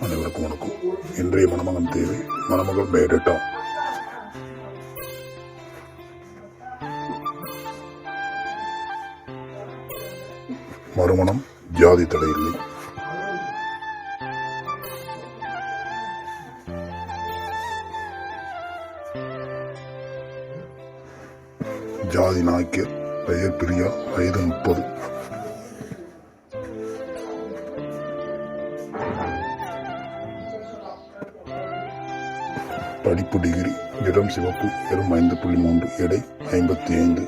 அனைவருக்கும் வணக்கம் இன்றைய மணமகன் தேவை மணமகள் பயோடேட்டா மறுமணம் ஜாதி தடையில்லை ஜாதி நாய்க்கர் பெயர் பிரியா வயது முப்பது. படிப்பு டிகிரி நிறம் சிவப்பு வெறும் ஐந்து புள்ளி மூன்று எடை ஐம்பத்தி ஐந்து.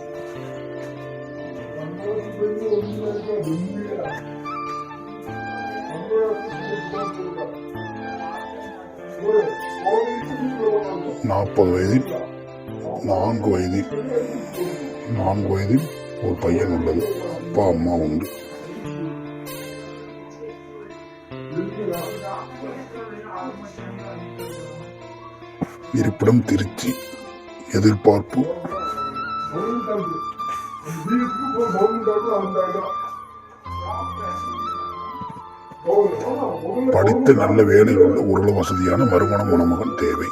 நாற்பது வயதில் நான்கு வயதில் நான்கு வயதில் ஒரு பையன் உள்ளது. அப்பா அம்மா உண்டு. இருப்பிடம் திருச்சி. எதிர்பார்ப்பு. படித்து நல்ல வேலை உள்ள உருள வசதியான மறுமண மணமகன் தேவை.